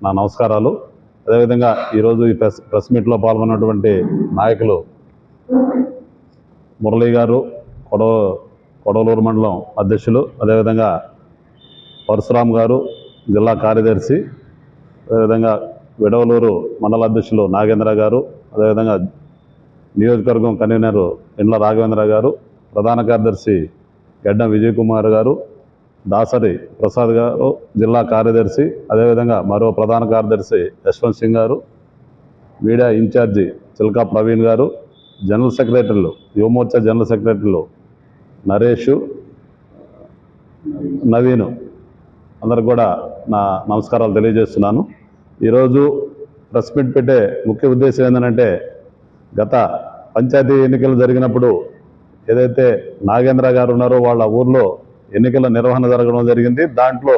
నా నమస్కారాలు. అదేవిధంగా ఈరోజు ఈ ప్రెస్ ప్రెస్ మీట్లో పాల్గొన్నటువంటి నాయకులు మురళీ గారు కొడవ కొడవలూరు మండలం అధ్యక్షులు అదేవిధంగా పరశురామ్ గారు జిల్లా కార్యదర్శి అదేవిధంగా విడవలూరు మండల అధ్యక్షులు నాగేంద్ర గారు అదేవిధంగా నియోజకవర్గం కన్వీనర్ ఇండ్ల రాఘవేంద్ర గారు ప్రధాన కార్యదర్శి గడ్డం విజయ్ కుమార్ గారు దాసరి ప్రసాద్ గారు జిల్లా కార్యదర్శి అదేవిధంగా మరో ప్రధాన కార్యదర్శి యశ్వంత్ సింగ్ గారు మీడియా ఇన్ఛార్జి చిల్కా ప్రవీణ్ గారు జనరల్ సెక్రటరీలు యువమోర్చా జనరల్ సెక్రటరీలు నరేష్ నవీన్ అందరికి కూడా నా నమస్కారాలు తెలియజేస్తున్నాను. ఈరోజు ప్రెస్ మీట్ పెట్టే ముఖ్య ఉద్దేశం ఏంటంటే గత పంచాయతీ ఎన్నికలు జరిగినప్పుడు ఏదైతే నాగేంద్ర గారు ఉన్నారో వాళ్ళ ఊర్లో ఎన్నికల నిర్వహణ జరగడం జరిగింది. దాంట్లో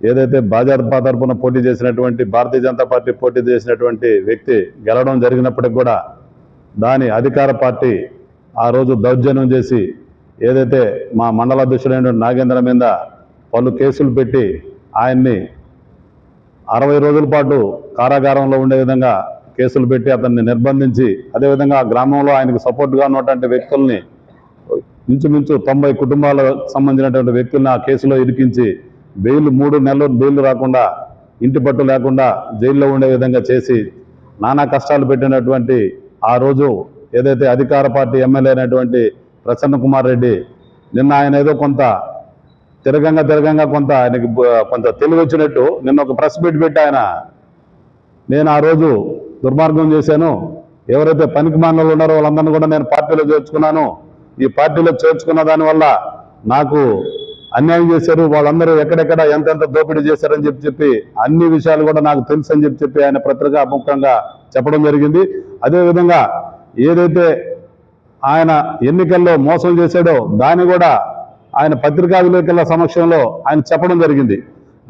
ఏదైతే భాజపా తరపున పోటీ చేసినటువంటి భారతీయ జనతా పార్టీ పోటీ చేసినటువంటి వ్యక్తి గెలవడం జరిగినప్పటికి కూడా దాని అధికార పార్టీ ఆ రోజు దౌర్జన్యం చేసి ఏదైతే మా మండల అధ్యక్షుడైన నాగేంద్ర మీద పలు కేసులు పెట్టి ఆయన్ని అరవై రోజుల పాటు కారాగారంలో ఉండే విధంగా కేసులు పెట్టి అతన్ని నిర్బంధించి అదేవిధంగా ఆ గ్రామంలో ఆయనకు సపోర్ట్గా ఉన్నటువంటి వ్యక్తుల్ని ఇంచుమించు తొంభై కుటుంబాలకు సంబంధించినటువంటి వ్యక్తులను ఆ కేసులో ఇరికించి బెయిల్ మూడు నెలలు బెయిల్ రాకుండా ఇంటి పట్టు లేకుండా జైల్లో ఉండే విధంగా చేసి నానా కష్టాలు పెట్టినటువంటి ఆ రోజు ఏదైతే అధికార పార్టీ ఎమ్మెల్యే అయినటువంటి ప్రసన్న కుమార్ రెడ్డి నిన్న ఆయన ఏదో కొంత తిరగంగా తిరగంగా కొంత ఆయనకి కొంత తెలివి వచ్చినట్టు నిన్న ఒక ప్రెస్ మీట్ పెట్టి ఆయన నేను ఆ రోజు దుర్మార్గం చేశాను. ఎవరైతే పనికి మానవులు ఉన్నారో వాళ్ళందరినీ కూడా నేను పార్టీలో చేర్చుకున్నాను. ఈ పార్టీలో చేర్చుకున్న దానివల్ల నాకు అన్యాయం చేశారు. వాళ్ళందరూ ఎక్కడెక్కడ ఎంతెంత దోపిడీ చేశారని చెప్పి చెప్పి అన్ని విషయాలు కూడా నాకు తెలుసు అని చెప్పి చెప్పి ఆయన పత్రికా ముఖంగా చెప్పడం జరిగింది. అదేవిధంగా ఏదైతే ఆయన ఎన్నికల్లో మోసం చేశాడో దాన్ని కూడా ఆయన పత్రికా విలేకరుల సమక్షంలో ఆయన చెప్పడం జరిగింది.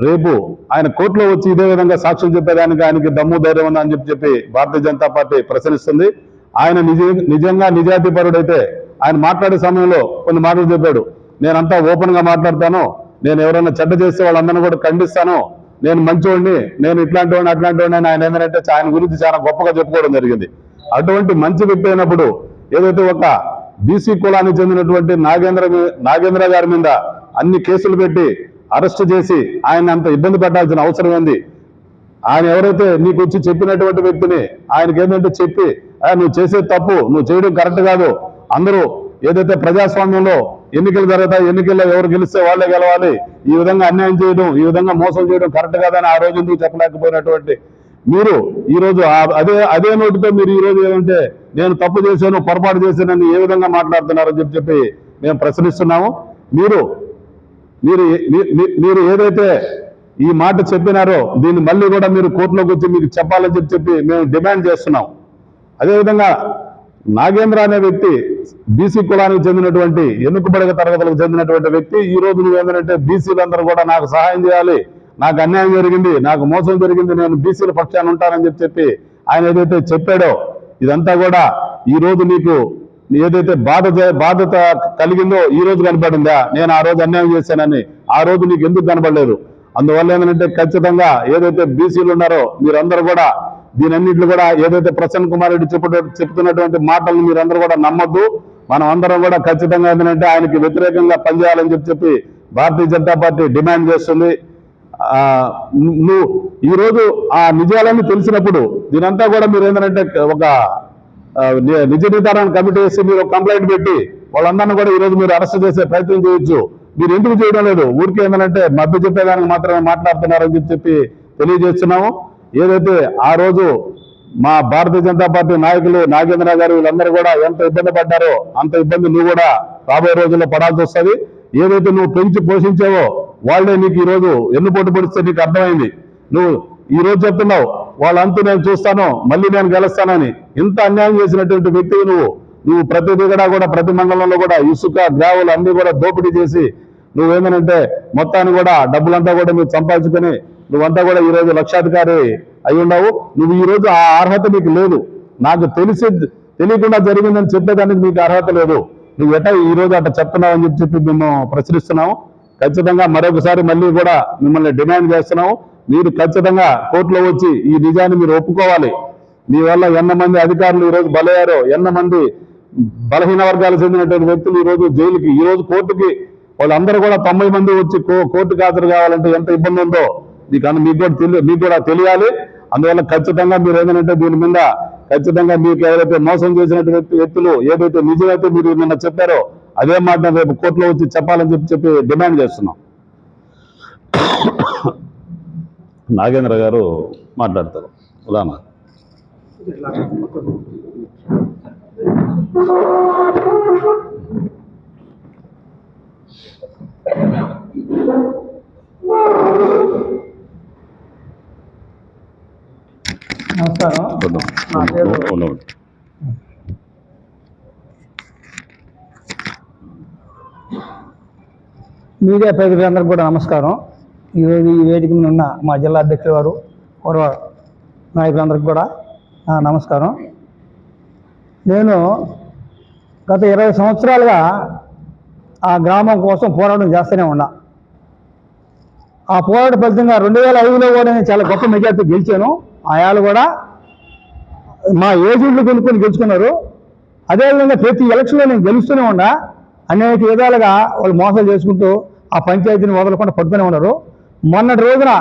రేపు ఆయన కోర్టులో వచ్చి ఇదే విధంగా సాక్ష్యం చెప్పేదానికి ఆయనకి దమ్ము ధైర్యం ఉందని చెప్పి చెప్పి భారతీయ జనతా పార్టీ ప్రశ్నిస్తుంది. ఆయన నిజ నిజంగా నిజాయితీపరుడైతే ఆయన మాట్లాడే సమయంలో కొన్ని మాటలు చెప్పాడు. నేనంతా ఓపెన్గా మాట్లాడతాను. నేను ఎవరైనా చెడ్డ చేస్తే వాళ్ళందరినీ కూడా ఖండిస్తాను. నేను మంచివాడిని నేను ఇట్లాంటి వాడిని అట్లాంటి వాడిని ఆయన ఏంటంటే ఆయన గురించి చాలా గొప్పగా చెప్పుకోవడం జరిగింది. అటువంటి మంచి వ్యక్తి అయినప్పుడు ఏదైతే ఒక బీసీ కులానికి చెందినటువంటి నాగేంద్ర నాగేంద్ర గారి మీద అన్ని కేసులు పెట్టి అరెస్ట్ చేసి ఆయన అంత ఇబ్బంది పెట్టాల్సిన అవసరం ఉంది. ఆయన ఎవరైతే నీకు వచ్చి చెప్పినటువంటి వ్యక్తిని ఆయనకి ఏంటంటే చెప్పి నువ్వు చేసే తప్పు నువ్వు చేయడం కరెక్ట్ కాదు. అందరూ ఏదైతే ప్రజాస్వామ్యంలో ఎన్నికలు జరుగుతాయి ఎన్నికల్లో ఎవరు గెలిస్తే వాళ్ళే గెలవాలి. ఈ విధంగా అన్యాయం చేయడం ఈ విధంగా మోసం చేయడం కరెక్ట్ కాదని ఆ రోజు ఎందుకు చెప్పలేకపోయినటువంటి మీరు ఈరోజు అదే అదే నోటితో మీరు ఈ రోజు ఏమంటే నేను తప్పు చేశాను పొరపాటు చేశానని ఏ విధంగా మాట్లాడుతున్నారని చెప్పి చెప్పి మేము ప్రశ్నిస్తున్నాము. మీరు మీరు మీ- మీరు ఏదైతే ఈ మాట చెప్పినారో దీన్ని మళ్ళీ కూడా మీరు కోర్టులోకి వచ్చి మీకు చెప్పాలని చెప్పి చెప్పి మేము డిమాండ్ చేస్తున్నాం. అదేవిధంగా నాగేంద్ర అనే వ్యక్తి బీసీ కులానికి చెందినటువంటి ఎన్నుకబడిన తరగతులకు చెందినటువంటి వ్యక్తి ఈ రోజు నువ్వు ఏంటంటే బీసీలందరూ కూడా నాకు సహాయం చేయాలి నాకు అన్యాయం జరిగింది నాకు మోసం జరిగింది నేను బీసీల పక్షాన్ని ఉంటానని చెప్పి చెప్పి ఆయన ఏదైతే చెప్పాడో ఇదంతా కూడా ఈ రోజు నీకు ఏదైతే బాధ బాధ్యత కలిగిందో ఈ రోజు కనపడిందా నేను ఆ రోజు అన్యాయం చేశానని ఆ రోజు నీకు ఎందుకు కనపడలేదు అందువల్ల ఏంటంటే ఖచ్చితంగా ఏదైతే బీసీలు ఉన్నారో మీరందరూ కూడా దీనన్నింటిని కూడా ఏదైతే ప్రసన్న కుమార్ రెడ్డి చెప్పు చెప్తున్నటువంటి మాటలను మీరందరూ కూడా నమ్మద్దు. మనం అందరం కూడా ఖచ్చితంగా ఏంటంటే ఆయనకి వ్యతిరేకంగా పనిచేయాలని చెప్పి చెప్పి భారతీయ జనతా పార్టీ డిమాండ్ చేస్తుంది. నువ్వు ఈరోజు ఆ నిజాలన్నీ తెలిసినప్పుడు దీనంతా కూడా మీరు ఏంటంటే ఒక ని- నిజ నిర్ధారణ కమిటీ వేసి మీరు ఒక కంప్లైంట్ పెట్టి వాళ్ళందరినీ కూడా ఈ రోజు మీరు అరెస్ట్ చేసే ప్రయత్నం చేయొచ్చు. మీరు ఎందుకు చేయడం లేదు? ఊరికే ఏంటంటే మభ్య చెప్పేదానికి మాత్రమే మాట్లాడుతున్నారని చెప్పి చెప్పి తెలియజేస్తున్నాము. ఏదైతే ఆ రోజు మా భారతీయ జనతా పార్టీ నాయకులు నాగేంద్ర గారు వీళ్ళందరూ కూడా ఎంత ఇబ్బంది పడ్డారో అంత ఇబ్బంది నువ్వు కూడా రాబోయే రోజుల్లో పడాల్సి వస్తుంది. ఏదైతే నువ్వు పెంచి పోషించావో వాళ్ళే నీకు ఈరోజు రోజు ఎన్నుపోటు పొడిస్తే నీకు అర్థమైంది. నువ్వు ఈ రోజు చెప్తున్నావు వాళ్ళంతా నేను చూస్తాను మళ్ళీ నేను గెలుస్తానని. ఇంత అన్యాయం చేసినటువంటి వ్యక్తివి నువ్వు. నువ్వు ప్రతి దిగడా కూడా ప్రతి మండలంలో కూడా ఇసుక గ్రావులు అన్ని కూడా దోపిడీ చేసి నువ్వేమనంటే మొత్తాన్ని కూడా డబ్బులంతా కూడా మీరు సంపాదించుకొని నువ్వంతా కూడా ఈ రోజు లక్షాధికారి అయి ఉన్నావు నువ్వు ఈరోజు ఆ అర్హత నీకు లేదు. నాకు తెలిసి తెలియకుండా జరిగిందని చెప్పేదానికి నీకు అర్హత లేదు. నువ్వు ఎట ఈ రోజు అట్లా చెప్తున్నావు అని చెప్పి మేము ప్రశ్నిస్తున్నాము. ఖచ్చితంగా మరొకసారి మళ్ళీ కూడా మిమ్మల్ని డిమాండ్ చేస్తున్నాము. మీరు ఖచ్చితంగా కోర్టులో వచ్చి ఈ నిజాన్ని మీరు ఒప్పుకోవాలి. మీ వల్ల ఎన్నమంది అధికారులు ఈరోజు బలయ్యారో ఎన్నమంది బలహీన వర్గాలకు చెందినటువంటి వ్యక్తులు ఈరోజు జైలుకి ఈరోజు కోర్టుకి వాళ్ళందరూ కూడా తొంభై మంది వచ్చి కో- కోర్టుకి హాజరు కావాలంటే ఎంత ఇబ్బంది ఉందో కానీ మీకు కూడా తెలియ మీకు కూడా తెలియాలి. అందువల్ల ఖచ్చితంగా మీరు ఏదైనా దీని మీద ఖచ్చితంగా మీకు ఎవరైతే మోసం చేసినటువంటి వ్యక్తులు ఏదైతే నిజమైతే మీరు నిన్న చెప్పారో అదే మాట రేపు కోర్టులో వచ్చి చెప్పాలని చెప్పి చెప్పి డిమాండ్ చేస్తున్నాం. నాగేంద్ర గారు మాట్లాడతారు. ఉదాహరణ. నమస్కారం. నా పేరు మీడియా ప్రతినిధులందరికీ కూడా నమస్కారం. ఈరోజు ఈ వేదిక మీద ఉన్న మా జిల్లా అధ్యక్షుల వారు పూర్వ నాయకులందరికీ కూడా నమస్కారం. నేను గత ఇరవై సంవత్సరాలుగా ఆ గ్రామం కోసం పోరాటం చేస్తూనే ఉన్నా. ఆ పోరాట ఫలితంగా రెండు వేల ఐదులో కూడా నేను చాలా గొప్ప మెజార్టీ గెలిచాను. ఆయాలు కూడా మా ఏజెంట్లు కొనుక్కొని గెలుచుకున్నారు. అదేవిధంగా ప్రతి ఎలక్షన్లో నేను గెలుస్తూనే ఉన్నా అనేక విధాలుగా వాళ్ళు మోసాలు చేసుకుంటూ ఆ పంచాయతీని వదలకుండా పట్టుకునే ఉన్నారు. మొన్నటి రోజున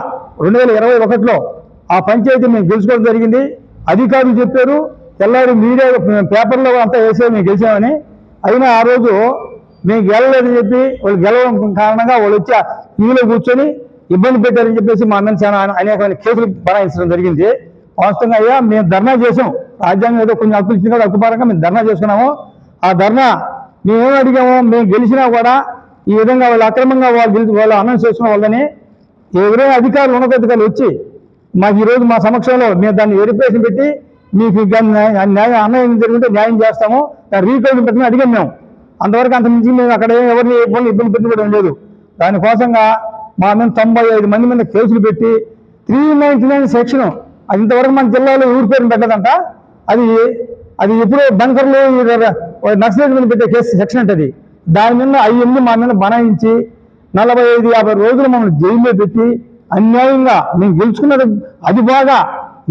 రెండు వేల ఇరవై ఒకటిలో ఆ పంచాయతీని మేము గెలుచుకోవడం జరిగింది. అధికారులు చెప్పారు తెల్లారి మీడియా పేపర్లో అంతా వేసే మేము గెలిచామని. అయినా ఆ రోజు మేము గెలలేదని చెప్పి వాళ్ళు గెలవడం కారణంగా వాళ్ళు వచ్చి టీవీలో కూర్చొని ఇబ్బంది పెట్టారని చెప్పేసి మా అన్నం చాలా అనేకమైన కేసులు బనాయించడం జరిగింది. వాస్తవంగా అయ్యా మేము ధర్నా చేసాం రాజ్యాంగం ఏదో కొంచెం హక్కులు ఇచ్చింది కూడా హక్కుపరంగా మేము ధర్నా చేసుకున్నాము. ఆ ధర్నా మేమేం అడిగాము మేము గెలిచినా కూడా ఈ విధంగా వాళ్ళు అక్రమంగా వాళ్ళు గెలిచి వాళ్ళు అనౌన్స్ చేసుకున్న వాళ్ళని ఎవరైనా అధికారులు ఉన్నతాధికారులు వచ్చి మాకు ఈరోజు మా సమక్షంలో మేము దాన్ని వెరిఫికేషన్ పెట్టి మీకు న్యాయ- న్యాయం అన్యాయం జరిగితే న్యాయం చేస్తాము. దాన్ని రీకౌంట్ పెట్టమని అడిగాం మేము. అంతవరకు అంత మించి మేము అక్కడ ఎవరిని ఇబ్బంది ఇబ్బంది పెట్టుకోవడం లేదు. దానికోసంగా మా మీద తొంభై ఐదు మంది మీద కేసులు పెట్టి త్రీ నైన్టీ నైన్ సెక్షన్. అది ఇంతవరకు మన జిల్లాలో ఊరి పేరు పెట్టదంట. అది అది ఎప్పుడో బంకర్లు నక్సలైట్ మీద పెట్టే కేసు సెక్షన్ అంటే దాని మీద అయ్యింది మా మీద బనాయించి నలభై ఐదు యాభై రోజులు మమ్మల్ని జైల్లో పెట్టి అన్యాయంగా మేము గెలుచుకున్నది అది బాగా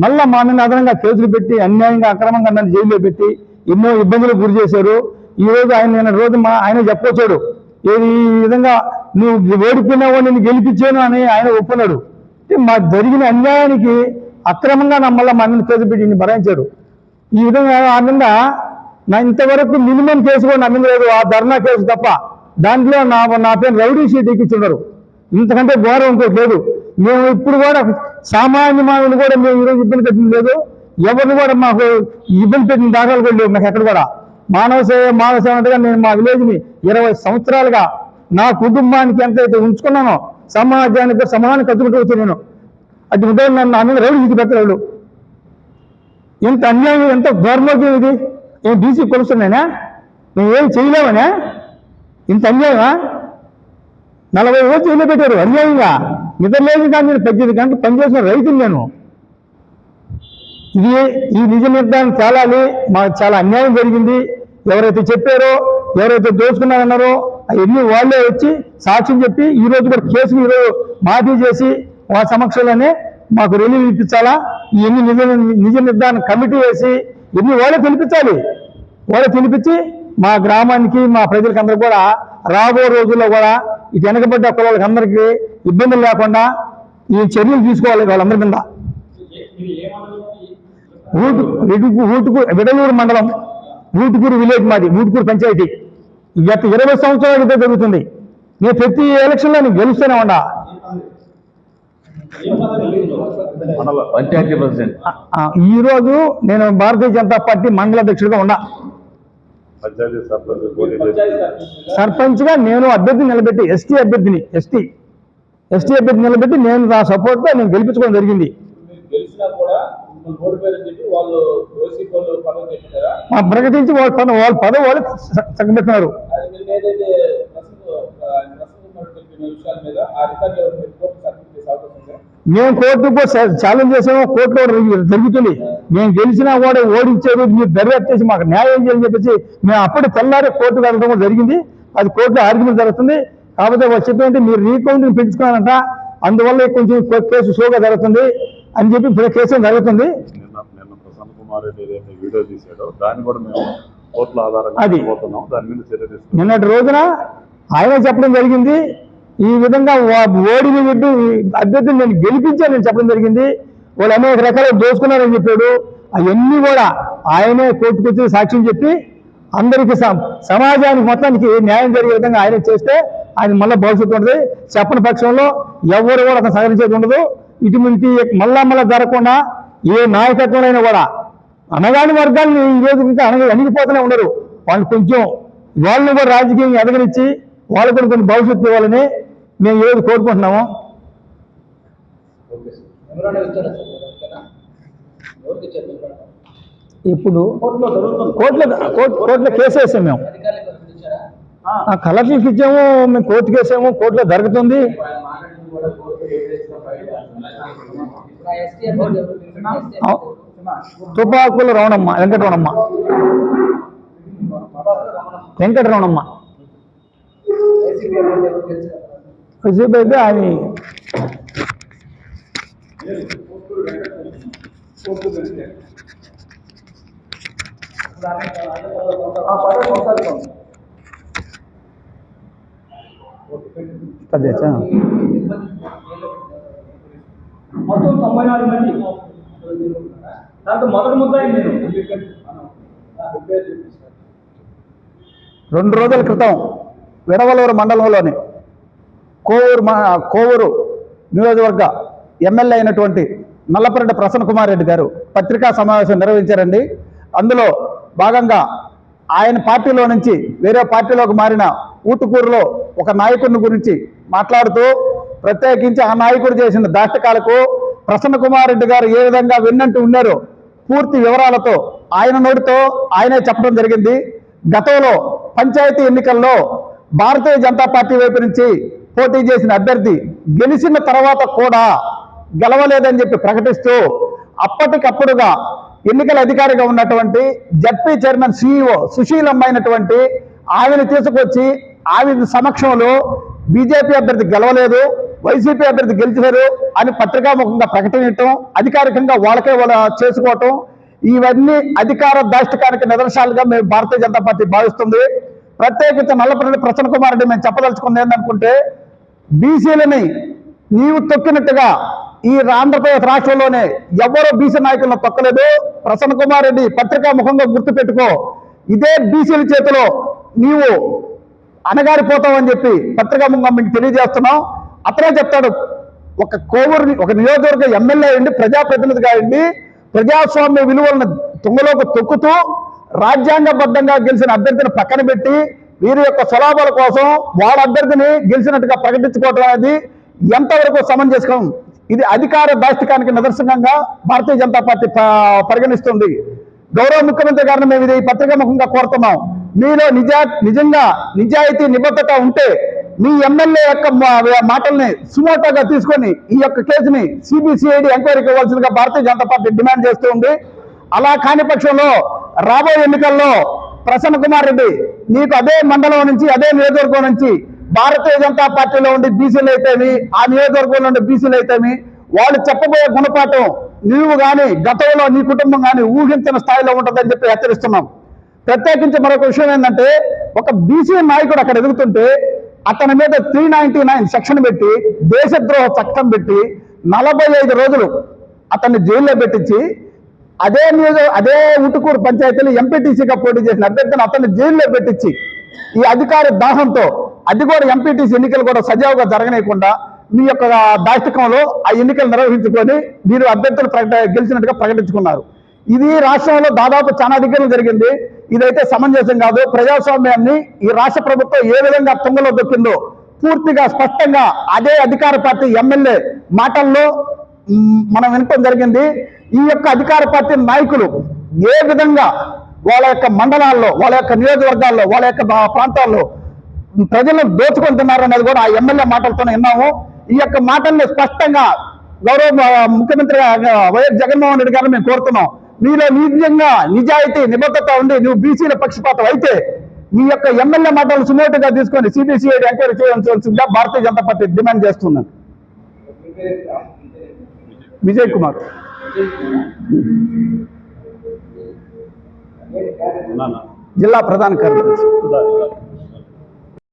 మళ్ళా మా మీద అదనంగా కేసులు పెట్టి అన్యాయంగా అక్రమంగా నన్ను జైల్లో పెట్టి ఎన్నో ఇబ్బందులకు గురి చేశారు. ఈ రోజు ఆయన నిన్న రోజు మా ఆయన చెప్పొచ్చాడు. ఏది ఈ విధంగా నువ్వు ఓడిపోయినావు నేను గెలిపించాను అని ఆయన ఒప్పుకున్నాడు మా జరిగిన అన్యాయానికి అక్రమంగా నమ్మల్ని మళ్ళీ మా మీద కేసు ఈ విధంగా ఆ నా ఇంతవరకు మినిమం కేసు కూడా నా లేదు. ఆ ధర్నా కేసు తప్ప దాంట్లో నా నా పేరు రౌడీ షీట్ ఎక్కించున్నారు. ఇంతకంటే ఘోరం ఇంకోటి లేదు. మేము ఇప్పుడు కూడా సామాన్య మానవులు కూడా మేము ఈరోజు ఇబ్బంది పెట్టింది లేదు. ఎవరిని కూడా మాకు ఇబ్బంది పెట్టిన దాఖలు కూడా లేవు. నాకు ఎక్కడ కూడా మానవ సేవ మానవ సేవ అంటే నేను మా విలేజ్ని ఇరవై సంవత్సరాలుగా నా కుటుంబానికి ఎంతైతే ఉంచుకున్నానో సమాజానికి సమానాన్ని కట్టుకుంటూ వచ్చి నేను అటు ఉదయం నన్ను నా మీద రైలు షీట్ పెట్టలేడు ఇంత అన్యాయం ఎంత ఘోరమోగ్యం ఇది? నేను బీసీ కొలుస్తున్నానా? నేను ఏం చేయలేమనా ఇంత అన్యాయమా? నలభై రోజులు జైల్లో పెట్టారు అన్యాయంగా. నిద్రలేదు కానీ నేను పద్దెనిమిది గంటలు పనిచేసిన రైతులు నేను. ఇది ఈ నిజ నిర్ధారణ తేలాలి మాకు చాలా అన్యాయం జరిగింది. ఎవరైతే చెప్పారో ఎవరైతే దోచుకున్నారన్నారో అవన్నీ వాళ్ళే వచ్చి సాక్ష్యం చెప్పి ఈ రోజు కూడా కేసులు ఈరోజు మాఫీ చేసి వాళ్ళ సమక్షంలోనే మాకు రిలీవ్ ఇప్పించాలా? ఇవన్నీ నిజ నిజ నిర్ధారణ కమిటీ వేసి ఇవన్నీ వాళ్ళే తెలిపించాలి వాళ్ళే తెలిపించి మా గ్రామానికి మా ప్రజలకి అందరూ కూడా రాబో రోజుల్లో కూడా ఇటు వెనకబడ్డ కులాలకు అందరికీ ఇబ్బందులు లేకుండా ఈ చర్యలు తీసుకోవాలి వాళ్ళందరి కింద ఊటు ఇటుకు ఊటుకు విడలూరు మండలం ఊటుకూరు విలేజ్ మాది ఊటుకూరు పంచాయతీ. గత ఇరవై సంవత్సరాల క్రితం జరుగుతుంది. నేను ప్రతి ఎలక్షన్లో నేను గెలుస్తూనే ఉండా మండల పంచాయతీ ప్రెసిడెంట్ ఆ, ఆ, ఈ రోజు నేను భారతీయ జనతా పార్టీ మండల అధ్యక్షుడిగా ఉన్నా. సర్పంచ్గా నేను అభ్యర్థిని నిలబెట్టి ఎస్టీ అభ్యర్థిని ఎస్టీ ఎస్టీ అభ్యర్థి నిలబెట్టి నేను నా సపోర్ట్తో నేను గెలిపించుకోవడం జరిగింది. ప్రకటించి వాళ్ళ పదవి వాళ్ళ పదవి వాళ్ళు కోర్టు ఉందా? మేము కోర్టుకు ఛాలెంజ్ చేసాము కోర్టులో జరుగుతుంది. మేము గెలిచినా కూడా ఓడించారు మీరు దర్యాప్తు చేసి మాకు న్యాయం చేయాలని చెప్పేసి మేము అప్పుడు తెల్లారి కోర్టుకు వెళ్ళడం జరిగింది. అది కోర్టులో ఆర్గ్యుమెంట్ జరుగుతుంది. కాకపోతే వాళ్ళు చెప్పేంటే మీరు రీకౌంటింగ్ పెంచుకోవాలంట అందువల్ల కొంచెం కేసు స్లోగా జరుగుతుంది. అని చెప్పి ఇప్పుడు కేసు జరుగుతుంది? అది. నిన్నటి రోజున ఆయన చెప్పడం జరిగింది. ఈ విధంగా ఓడిని విడ్డు అభ్యర్థులు నేను గెలిపించానని చెప్పడం జరిగింది. వాళ్ళు అనేక రకాల దోచుకున్నారని చెప్పాడు. అవన్నీ కూడా ఆయనే కోర్టుకొచ్చి సాక్ష్యం చెప్పి అందరికీ సమ- సమాజానికి మొత్తానికి న్యాయం జరిగే విధంగా ఆయన చేస్తే ఆయన మళ్ళీ భవిష్యత్తు ఉంటుంది చెప్పని పక్షంలో ఎవరు కూడా అతను సహకరించేది ఉండదు. ఇటువంటి మళ్ళా మళ్ళా జరగకుండా ఏ నాయకత్వంలో కూడా అనగాని వర్గాన్ని ఈ రోజు ఇంకా అనగ అణిగిపోతూనే ఉండరు. వాళ్ళు కొంచెం వాళ్ళని కూడా రాజకీయం ఎదగనిచ్చి వాళ్ళు కూడా కొన్ని భవిష్యత్తు ఇవ్వాలని మేము ఏది కోరుకుంటున్నాము. ఇప్పుడు కోర్టులో కోర్టులో కోర్టు కోర్టులో కేసు వేసాం మేము. కలెక్టర్కి ఇచ్చాము మేము కోర్టుకి వేసాము కోర్టులో జరుగుతుంది ఆయన మాట్లాడింది కూడా కోర్టు వ్యతిరేకంగా బయట ఇప్పుడు ఆ ఎస్టీ అభ్యర్థి ఎవరు తెలిసిన ఎస్టీ ఆ, తుపాకుల రవణమ్మ వెంకటరమణమ్మ వెంకటరమణమ్మ వైసీపీ అభ్యర్థి అయితే ఆయన అదే చా. మొత్తం తొంభై నాలుగు మంది. దాంతో మొదటి ముద్ద నేను రెండు రోజుల క్రితం విడవలూరు మండలంలోని కోవూరు కోవూరు నియోజకవర్గ ఎమ్మెల్యే అయినటువంటి నల్లపరెడ్డి ప్రసన్న కుమార్ రెడ్డి గారు పత్రికా సమావేశం నిర్వహించారండి. అందులో భాగంగా ఆయన పార్టీలో నుంచి వేరే పార్టీలోకి మారిన ఊటుకూరులో ఒక నాయకుడిని గురించి మాట్లాడుతూ ప్రత్యేకించి ఆ నాయకుడు చేసిన దాష్టకాలకు ప్రసన్న కుమార్ రెడ్డి గారు ఏ విధంగా విన్నట్టు ఉన్నారు పూర్తి వివరాలతో ఆయన నోటితో ఆయనే చెప్పడం జరిగింది. గతంలో పంచాయతీ ఎన్నికల్లో భారతీయ జనతా పార్టీ వైపు నుంచి పోటీ చేసిన అభ్యర్థి గెలిచిన తర్వాత కూడా గెలవలేదని చెప్పి ప్రకటిస్తూ అప్పటికప్పుడుగా ఎన్నికల అధికారిగా ఉన్నటువంటి జడ్పీ చైర్మన్ సిఇఓ సుశీలమ్మైనటువంటి ఆవిని ఆమెను తీసుకొచ్చి ఆమె సమక్షంలో బీజేపీ అభ్యర్థి గెలవలేదు. వైసీపీ అభ్యర్థి గెలిచారు అని పత్రికాముఖంగా ప్రకటించటం అధికారికంగా వాళ్ళకే వాళ్ళ చేసుకోవటం ఇవన్నీ అధికార దాష్టికానికి నిదర్శనాలుగా మేము భారతీయ జనతా పార్టీ భావిస్తుంది. ప్రత్యేకించి నల్లపల్లి ప్రసన్న కుమార్ రెడ్డి మేము చెప్పదలుచుకుంది ఏంటనుకుంటే బీసీలని నీవు తొక్కినట్టుగా ఈ ఆంధ్రప్రదేశ్ రాష్ట్రంలోనే ఎవరో బీసీ నాయకులను తొక్కలేదు? ప్రసన్న కుమార్ రెడ్డి పత్రికా ముఖంగా గుర్తుపెట్టుకో. ఇదే బీసీల చేతిలో నీవు అనగారిపోతామని చెప్పి పత్రికా ముఖంగా మీకు తెలియజేస్తున్నాం. అతనే చెప్తాడు ఒక కోవూరు ఒక నియోజకవర్గ ఎమ్మెల్యే అయ్యండి ప్రజాప్రతినిధిగా అయ్యండి ప్రజాస్వామ్య విలువలను తుంగలోకి తొక్కుతూ రాజ్యాంగబద్ధంగా గెలిచిన అభ్యర్థిని పక్కన పెట్టి వీరి యొక్క స్వలాభాల కోసం వాళ్ళ అభ్యర్థిని గెలిచినట్టుగా ప్రకటించుకోవడం అనేది ఎంతవరకు సమంజసం ఇది అధికార దాష్టికానికి నిదర్శనంగా భారతీయ జనతా పార్టీ ప- పరిగణిస్తుంది. గౌరవ ముఖ్యమంత్రి గారిని మేము ఇది ఈ పత్రికా ముఖంగా కోరుతున్నాం. మీలో నిజా నిజంగా నిజాయితీ నిబద్ధత ఉంటే మీ ఎమ్మెల్యే యొక్క మా- మాటల్ని సుమోటోగా తీసుకొని ఈ యొక్క కేసుని సిబిసిఐడి ఎంక్వైరీకి ఇవ్వాల్సిందిగా భారతీయ జనతా పార్టీ డిమాండ్ చేస్తూ ఉంది. అలా కాని పక్షంలో రాబోయే ఎన్నికల్లో ప్రసన్న కుమార్ రెడ్డి నీకు అదే మండలం నుంచి అదే నియోజకవర్గం నుంచి భారతీయ జనతా పార్టీలో ఉండి బీసీలు అయితేమి ఆ నియోజకవర్గంలో ఉండే బీసీలు అయితేమి వాళ్ళు చెప్పబోయే గుణపాఠం నీవు కానీ గతంలో నీ కుటుంబం కానీ ఊహించిన స్థాయిలో ఉంటుందని చెప్పి హెచ్చరిస్తున్నాం. ప్రత్యేకించి మరొక విషయం ఏంటంటే ఒక బీసీ నాయకుడు అక్కడ ఎదుగుతుంటే అతని మీద త్రీ నైన్టీ నైన్ సెక్షన్ పెట్టి దేశద్రోహ చట్టం పెట్టి నలభై ఐదు రోజులు అతన్ని జైల్లో పెట్టించి అదే న్యూస్ అదే ఉటుకూరు పంచాయతీలో ఎంపీటీసీగా పోటీ చేసిన అభ్యర్థిని అతన్ని జైల్లో పెట్టించి ఈ అధికారి దాహంతో అది కూడా ఎంపీటీసీ ఎన్నికలు కూడా సజావుగా జరగనీయకుండా మీ యొక్క దాష్టికంలో ఆ ఎన్నికలు నిర్వహించుకొని మీరు అభ్యర్థులు ప్రకట గెలిచినట్టుగా ప్రకటించుకున్నారు. ఇది రాష్ట్రంలో దాదాపు చాలా దగ్గర జరిగింది. ఇదైతే సమంజసం కాదు. ప్రజాస్వామ్యాన్ని ఈ రాష్ట్ర ప్రభుత్వం ఏ విధంగా తుంగలో దొక్కిందో పూర్తిగా స్పష్టంగా అదే అధికార పార్టీ ఎమ్మెల్యే మాటల్లో మనం వినటం జరిగింది. ఈ యొక్క అధికార పార్టీ నాయకులు ఏ విధంగా వాళ్ళ యొక్క మండలాల్లో వాళ్ళ యొక్క నియోజకవర్గాల్లో వాళ్ళ యొక్క ప్రాంతాల్లో ప్రజలను దోచుకుంటున్నారు అనేది కూడా ఆ ఎమ్మెల్యే మాటలతోనే విన్నాము. ఈ యొక్క మాటల్ని స్పష్టంగా గౌరవ ముఖ్యమంత్రి వైఎస్ జగన్మోహన్ రెడ్డి గారిని మేము కోరుతున్నాం. మీలో నిజంగా నిజాయితీ నిబద్ధత ఉండి నువ్వు బీసీల పక్షపాతం అయితే మీ యొక్క ఎమ్మెల్యే మాటలు సుమోటుగా తీసుకొని సిబిసిఐడి ఎంక్వైరీ చేయాల్సిందిగా భారతీయ జనతా పార్టీ డిమాండ్ చేస్తున్నాను విజయ్ కుమార్. జిల్లా ప్రధాన కార్యదర్శి.